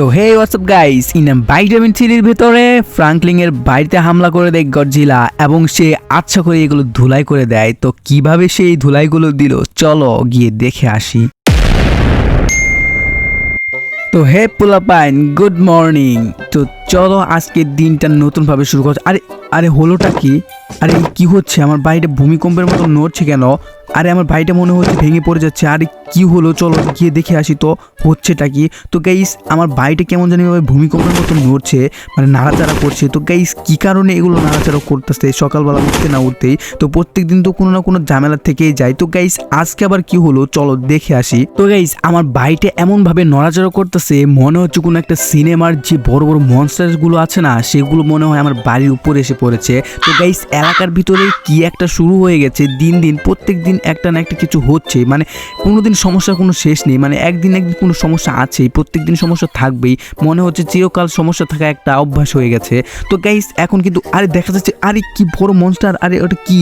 তো hey what's up guys in vitamin থ্রির ভেতরে ফ্রাঙ্কলিং এর বাড়িতে হামলা করে দেয় গডজিলা এবং সে আচ্ছা করে এগুলো ধুলাই করে দেয়। তো কীভাবে সে এই ধুলাইগুলো দিল? চলো গিয়ে দেখে আসি। তো হে পোলাপাইন গুড মর্নিং তো চলো আজকের দিনটা নতুনভাবে শুরু করছে। আরে আরে হলোটা কি? আরে কি হচ্ছে? আমার বাড়িটা ভূমিকম্পের মতো নড়ছে কেন? আরে আমার বাড়িটা মনে হচ্ছে ভেঙে পড়ে যাচ্ছে। আরে কি হলো? চলো গিয়ে দেখে আসি তো, হচ্ছেটা কি? তো গাইস আমার বাড়িটা কেমন জানি ভূমিকম্পের মতো নড়ছে মানে নাড়াচাড়া করছে। তো গাইস কি কারণে এগুলো নাড়াচাড়া করতেছে? সকালবেলা উঠতে না উঠতেই। তো প্রত্যেক দিন তো কোনো না কোনো ঝামেলা থেকেই যায়। তো গাইস আজকে আবার কি হলো? চলো দেখে আসি। তো গাইস আমার বাড়িটা এমন ভাবে নড়াচড়া করতেছে, মনে হচ্ছে কোনো একটা সিনেমার যে বড় বড় মনস্টারগুলো আছে না, সেগুলো মনে হয় আমার বাড়ির উপরে এসে পড়েছে। তো গাইস এলাকার ভিতরে কি একটা শুরু হয়ে গেছে, দিন দিন, প্রত্যেক দিন একটা না একটা কিছু হচ্ছে। মানে কোনো দিন সমস্যার কোনো শেষ নেই মানে একদিন একদিন কোনো সমস্যা আছেই, প্রত্যেক দিন সমস্যা থাকবেই। মনে হচ্ছে চিরকাল সমস্যা থাকা একটা অভ্যাস হয়ে গেছে। তো গাইস এখন কিন্তু, আরে দেখা যাচ্ছে, আরে কি বড় মনস্টার আরে ওটা কি?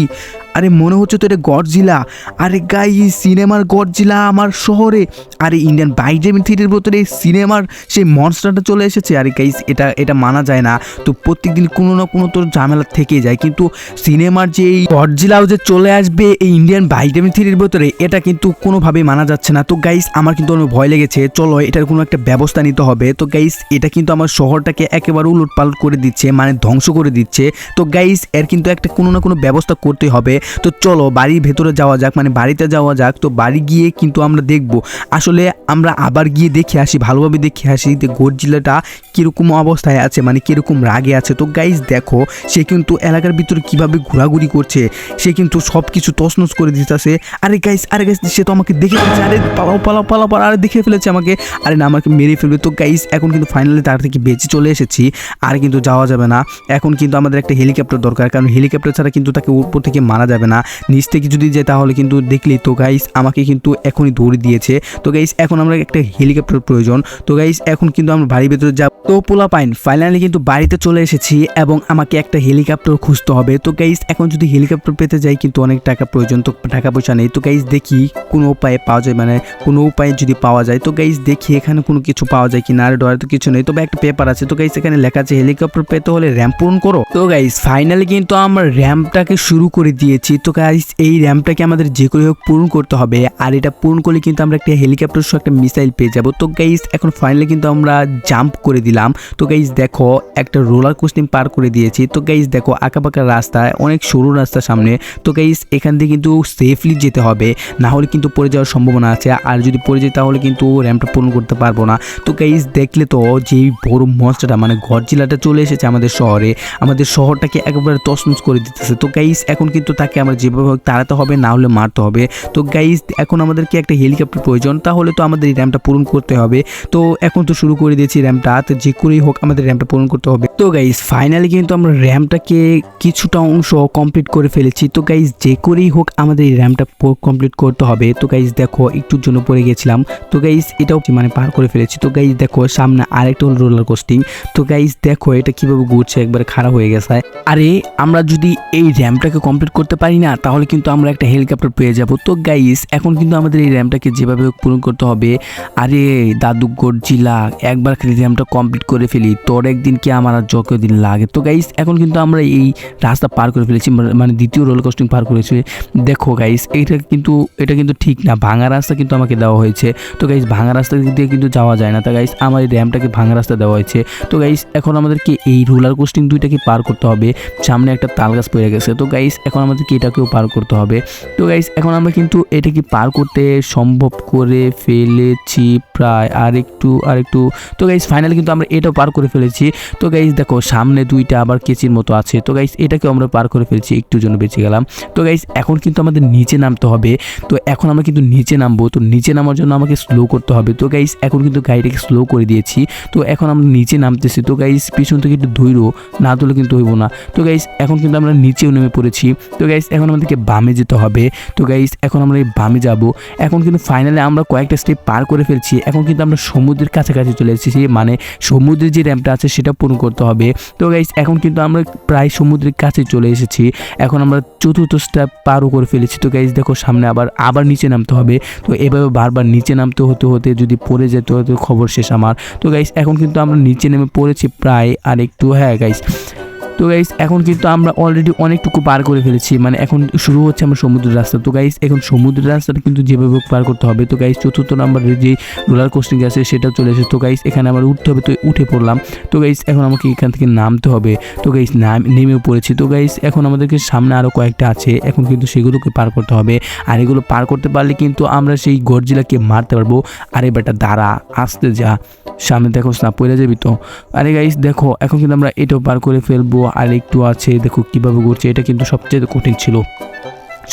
আরে মনে হচ্ছে তো এটা গডজিলা। আরে গাই সিনেমার গডজিলা আমার শহরে। আরে ইন্ডিয়ান বাইডেমিন থিয়েটারের ভিতরে সিনেমার সেই মনস্টারটা চলে এসেছে। আরে গাইস, এটা এটা মানা যায় না। তো প্রত্যেকদিন কোনো না কোনো তোর ঝামেলা থেকেই যায়। কিন্তু সিনেমার যে এই গডজিলাও যে চলে আসবে এই ইন্ডিয়ান বাইডেমিন থিয়েটারের ভিতরে, এটা কিন্তু কোনোভাবেই মানা যাচ্ছে না। তো গাইস, আমার কিন্তু অনেক ভয় লেগেছে। চলো, এটার কোনো একটা ব্যবস্থা নিতে হবে। তো গাইস, এটা কিন্তু আমার শহরটাকে একেবারে উলট পালট করে দিচ্ছে মানে ধ্বংস করে দিচ্ছে। তো গাইস, এর কিন্তু একটা কোনো না কোনো ব্যবস্থা করতে হবে। তো চলো বাড়ির ভেতরে যাওয়া যাক মানে বাড়িতে যাওয়া যাক। তো বাড়ি গিয়ে কিন্তু আমরা দেখব। আসলে আমরা আবার গিয়ে দেখে আসি, ভালোভাবে দেখে আসি যে গডজিলাটা কীরকম অবস্থায় আছে মানে কীরকম রাগে আছে? তো গাইস দেখো, সে কিন্তু এলাকার ভিতরে কীভাবে ঘোরাঘুরি করছে, সে কিন্তু সব কিছু তছনছ করে দিতেছে। আরে গাইস আরে গাইস সে তো আমাকে দেখে ফেলেছে। আরে পালাও পালাও পালাও পালাও, আরে দেখে ফেলেছে আমাকে। আরে না, আমাকে মেরে ফেলবে। তো গাইস এখন কিন্তু ফাইনালি তার থেকে বেঁচে চলে এসেছি, আর কিন্তু যাওয়া যাবে না। এখন কিন্তু আমাদের একটা হেলিকপ্টার দরকার, কারণ হেলিকপ্টার ছাড়া কিন্তু তাকে উপর থেকে মারা যাবে না। নিচ থেকে যদি যায়, তাহলে কিন্তু দেখলি তো গাইস আমাকে কিন্তু এখনই দৌড়ে দিয়েছে। তো গাইস এখন আমরা একটা হেলিকপ্টার প্রয়োজন। তো গাইস এখন কিন্তু আমরা বাড়ির ভেতরে যাব। তো পোলা পাইন ফাইনালি কিন্তু বাড়িতে চলে এসেছি এবং আমাকে একটা হেলিকপ্টার খুঁজতে হবে। তো গাইস এখন যদি হেলিকপ্টার পেতে যাই কিন্তু অনেক টাকা প্রয়োজন, তো টাকা পয়সা নেই। তো গাইস দেখি কোনো উপায়ে পাওয়া যায় মানে কোনো উপায়ে যদি পাওয়া যায়, তো গাইস দেখি এখানে কোনো কিছু পাওয়া যায় কিনা, আর ডরে তো কিছু নেই। তবে একটা পেপার আছে, তো গাইস এখানে লেখা আছে হেলিকপ্টার পেতে হলে র্যাম্প পূরণ করো। তো গাইস ফাইনালি কিন্তু আমরা র্যাম্পটাকে শুরু করে দিয়েছি। তো গাইস এই র্যাম্পটাকে আমাদের যে করে হোক পূরণ করতে হবে, আর এটা পূরণ করলে কিন্তু আমরা একটা হেলিকপ্টার সহ একটা মিসাইল পেয়ে যাব। তো গাইস এখন ফাইনালি কিন্তু আমরা জাম্প করে দিলাম। তো গাইজ দেখো, একটা রোলার কোস্টিং পার করে দিয়েছি। তো গাইজ দেখো, আঁকাবাঁকা রাস্তায় অনেক সরু রাস্তা সামনে। তো গাইজ এখান থেকে কিন্তু সেফলি যেতে হবে। না হলে কিন্তু পড়ে যাওয়ার সম্ভাবনা আছে। আর যদি পড়ে যায় তাহলে কিন্তু র্যাম্পটা পূরণ করতে পারব না। তো গাইজ দেখলে তো যে বড় মনস্টারটা মানে গডজিলাটা চলে এসেছে আমাদের শহরে। আমাদের শহরটাকে একেবারে তছনছ করে দিতেছে। তো গাইজ এখন কিন্তু তাকে আমরা যেভাবে তাড়াতে হবে, না হলে মারতে হবে। তো গাইজ এখন আমাদেরকে একটা হেলিকপ্টার প্রয়োজন। তাহলে তো আমাদের এই র্যাম্পটা পূরণ করতে হবে। তো এখন তো শুরু করে দিয়েছি র্যাম্পটা যে করেই হোক আমাদের র্যাম্পটা পূরণ করতে হবে। তো গাইস ফাইনালি কিন্তু আমরা র্যাম্পটাকে কিছুটা অংশ কমপ্লিট করে ফেলেছি। তো গাইজ যে করেই হোক আমাদের এই র্যাম্পটা কমপ্লিট করতে হবে। তো গাইস দেখো, একটুর জন্য পড়ে গেছিলাম। তো গাইস এটাও মানে পার করে ফেলেছি। তো গাইস দেখো, সামনে আরেকটা হল রোলার কোস্টিং তো গাইজ দেখো, এটা কীভাবে ঘুরছে, একবারে খারাপ হয়ে গেছে। আরে, আমরা যদি এই র্যাম্পটাকে কমপ্লিট করতে পারি না, তাহলে কিন্তু আমরা একটা হেলিকপ্টার পেয়ে যাব। তো গাইস এখন কিন্তু আমাদের এই র্যাম্পটাকে যেভাবে পূরণ করতে হবে। আরে দাদু জিলা, একবার খালি র্যাম্পটা কমপ্লিট করে ফেলি। তোর একদিন কি আমার আর যত দিন লাগে? তো গাইস এখন কিন্তু আমরা এই রাস্তা পার করে ফেলেছি মানে দ্বিতীয় রোল কোস্টিং পার করেছি। দেখো গাইস এটা কিন্তু এটা কিন্তু ঠিক না। ভাঙা রাস্তা কিন্তু আমাকে দেওয়া হয়েছে। তো গাইস ভাঙা রাস্তা দিয়ে কিন্তু যাওয়া যায় না। তা গাইস আমার এই র্যামটাকে ভাঙা রাস্তা দেওয়া হয়েছে। তো গাইস এখন আমাদেরকে এই রোলার কোস্টিং দুইটাকে পার করতে হবে। সামনে একটা তাল গাছ পড়ে গেছে। তো গাইস এখন আমাদেরকে এটাকেও পার করতে হবে। তো গাইস এখন আমরা কিন্তু এটাকে পার করতে সম্ভব করে ফেলেছি প্রায় আর একটু আর একটু তো গাইস ফাইনালি কিন্তু আমরা এটাও পার করে ফেলেছি। তো গাইস দেখো, সামনে দুইটা আবার কেচির মতো আছে। তো গাইস এটাকে আমরা পার করে ফেলছি, একটু জন্য বেঁচে গেলাম। তো গাইস এখন কিন্তু আমাদের নিচে নামতে হবে। তো এখন আমরা কিন্তু নিচে নামবো। তো নিচে নামার জন্য আমাকে স্লো করতে হবে। তো গাইস এখন কিন্তু গাড়িটাকে স্লো করে দিয়েছি। তো এখন আমরা নিচে নামতেছি। তো গাইস পিছন থেকে একটু ধৈর্য না তুলে কিন্তু হইব না। তো গাইস এখন কিন্তু আমরা নিচেও নেমে পড়েছি। তো গাইস এখন আমাদেরকে বামে যেতে হবে। তো গাইস এখন আমরা এই বামে যাব। এখন কিন্তু ফাইনালি আমরা কয়েকটা স্টেপ পার করে ফেলছি। এখন কিন্তু আমরা সমুদ্রের কাছাকাছি চলে এসেছি। মানে সমুদ্রের যে র্যাম্পটা আছে সেটা পূরণ করতে হবে। তো গাইস এখন কিন্তু আমরা প্রায় সমুদ্রের কাছে চলে এসেছি। এখন আমরা চতুর্থ স্টেপ পারও করে ফেলেছি। তো গাইস দেখো সামনে আবার আবার নিচে নামতে হবে। তো এভাবে বারবার নিচে নামতে হতে হতে যদি পড়ে যেতে হতে খবর শেষ আমার। তো গাইস এখন কিন্তু আমরা নিচে নেমে পড়েছি প্রায় আর একটু হ্যাঁ গাইস তো গাইস এখন কিন্তু আমরা অলরেডি অনেকটুকু পার করে ফেলেছি। মানে এখন শুরু হচ্ছে আমার সমুদ্রের রাস্তা। তো গাইস এখন সমুদ্রের রাস্তাটা কিন্তু যেভাবে পার করতে হবে, তো গাইস চতুর্থ নাম্বারের যে রোলার কোস্টিং আছে সেটাও চলে এসেছে। তো গাইস এখানে আমার উঠতে হবে, তো উঠে পড়লাম। তো গাইস এখন আমাকে এখান থেকে নামতে হবে। তো গাইস নাম, নেমেও পড়েছি। তো গাইস এখন আমাদেরকে সামনে আরও কয়েকটা আছে। এখন কিন্তু সেগুলোকে পার করতে হবে। আর এগুলো পার করতে পারলে কিন্তু আমরা সেই গরজিলাকে মারতে পারব। আরে বেটা, দাঁড়া, আসতে যা। সামনে দেখো না পড়ে যাবি তো? আরে গাইস দেখো, এখন কিন্তু আমরা এটাও পার করে ফেলব। আর একটু আছে দেখো কীভাবে করছে এটা কিন্তু সবচেয়ে কঠিন ছিল।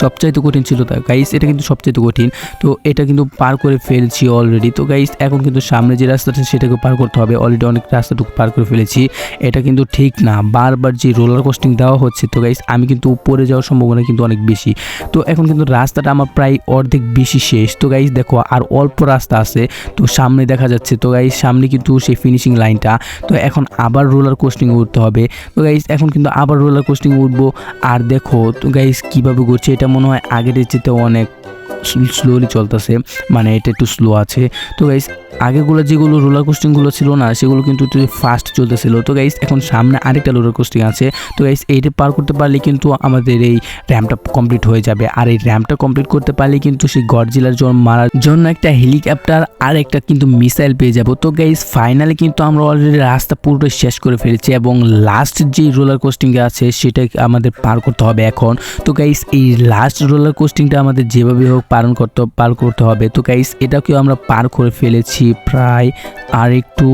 সবচাইতে কঠিন ছিল তা। গাইস এটা কিন্তু সবচাইতে কঠিন। তো এটা কিন্তু পার করে ফেলছি অলরেডি তো গাইস এখন কিন্তু সামনে যে রাস্তাটা, সেটাকে পার করতে হবে। অলরেডি অনেক রাস্তাটুকু পার করে ফেলেছি। এটা কিন্তু ঠিক না। বারবার যে রোলার কোস্টিং দেওয়া হচ্ছে, তো গাইস আমি কিন্তু উপরে যাওয়ার সম্ভাবনা কিন্তু অনেক বেশি। তো এখন কিন্তু রাস্তাটা আমার প্রায় অর্ধেক বেশি শেষ। তো গাইস দেখো, আর অল্প রাস্তা আছে। তো সামনে দেখা যাচ্ছে, তো গাইস সামনে কিন্তু সেই ফিনিশিং লাইনটা তো এখন আবার রোলার কোস্টিং উঠতে হবে। তো গাইস এখন কিন্তু আবার রোলার কোস্টিং উঠবো। আর দেখো, তো গাইস কীভাবে ঘুরছে, এটা মনে হয় আগের চেয়ে অনেক স্লোলি চলতেছে। মানে এটা একটু স্লো আছে। তো গাইস আগেগুলো যেগুলো রোলার কোস্টিংগুলো ছিল না, সেগুলো কিন্তু একটু ফাস্ট চলতেছিল। তো গাইস এখন সামনে আরেকটা রোলার কোস্টিং আছে। তো গাইস এইটা পার করতে পারলে কিন্তু আমাদের এই র্যামটা কমপ্লিট হয়ে যাবে। আর এই র্যামটা কমপ্লিট করতে পারলে কিন্তু সেই গডজিলার জন্য মারার জন্য একটা হেলিকপ্টার আর একটা কিন্তু মিসাইল পেয়ে যাব। তো গাইস ফাইনালি কিন্তু আমরা অলরেডি রাস্তা পুরোটাই শেষ করে ফেলেছি এবং লাস্ট যে রোলার কোস্টিং আছে সেটা আমাদের পার করতে হবে এখন। তো গাইস এই লাস্ট রোলার কোস্টিংটা আমাদের যেভাবে হোক পালন করতে পার করতে হবে। তো গাইস এটাকেও আমরা পার করে ফেলেছি প্রায় আর একটু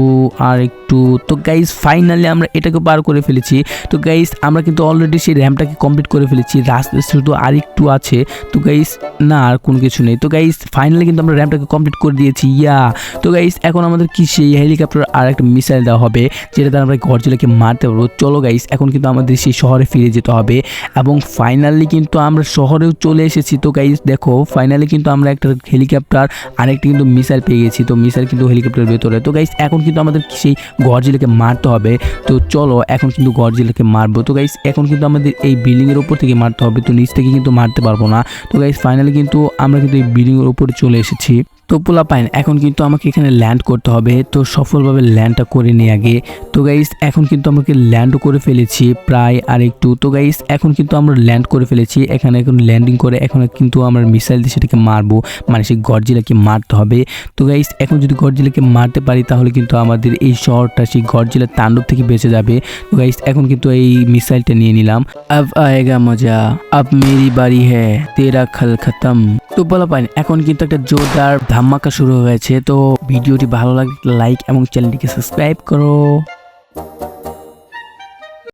আর একটু তো গাইস ফাইনালি আমরা এটাকে পার করে ফেলেছি। তো গাইস আমরা কিন্তু অলরেডি সেই র্যামটাকে কমপ্লিট করে ফেলেছি। রাস্তা শুধু আর একটু আছে। তো গাইস না, আর কোনো কিছু নেই। তো গাইস ফাইনালি কিন্তু আমরা র্যামটাকে কমপ্লিট করে দিয়েছি। ইয়া! তো গাইস এখন আমাদের কি সেই হেলিকপ্টার আর একটা মিসাইল দেওয়া হবে যেটা দ্বারা আমরা গরজিলাকে মারতে পারব। চলো গাইস এখন কিন্তু আমাদের সেই শহরে ফিরে যেতে হবে। এবং ফাইনালি কিন্তু আমরা শহরেও চলে এসেছি। তো গাইস দেখো ফাইনালি কিন্তু আমরা একটা হেলিকপ্টার আরেকটি কিন্তু মিসাইল পেয়ে গেছি। তো মিসাইল কিন্তু হেলিকপ্টারের ভেতরে। তো গাইস এখন কিন্তু আমাদের সেই গরজিলাকে মারতে হবে। তো চলো, এখন কিন্তু গরজিলাকে মারবো। তো গাইস এখন কিন্তু আমাদের এই বিল্ডিংয়ের উপর থেকে মারতে হবে। তো নিচ থেকে কিন্তু মারতে পারব না। তো গাইস ফাইনালি কিন্তু আমরা কিন্তু এই বিল্ডিংয়ের উপরে চলে এসেছি। তো পোলা পাইন এখন কিন্তু আমাকে এখানে ল্যান্ড করতে হবে। তো সফলভাবে ল্যান্ডটা করে নিই আগে। তো গাইস এখন কিন্তু আমাকে ল্যান্ডও করে ফেলেছি প্রায় আর একটু তো গাইস এখন কিন্তু আমরা ল্যান্ড করে ফেলেছি। এখানে এখন ল্যান্ডিং করে এখন কিন্তু আমরা মিসাইল দিয়ে সেটাকে মারবো। মানে সেই গরজিলাকে মারতে হবে। তো গাইস এখন যদি গরজিলাকে মারতে পারি তাহলে কিন্তু আমাদের এই শহরটা সেই গরজিলার তাণ্ডব থেকে বেঁচে যাবে। তো গাইস এখন কিন্তু এই মিসাইলটা নিয়ে নিলাম। আব আয়েগা মজা, আব মেরি বাড়ি হ্যাঁ তেরা খাল খতম। তো বলা পাইন এখন কিন্তু একটা জোরদার ধামাকা শুরু হয়েছে তো ভিডিওটি ভালো লাগলে লাইক এবং চ্যানেলটিকে সাবস্ক্রাইব করো।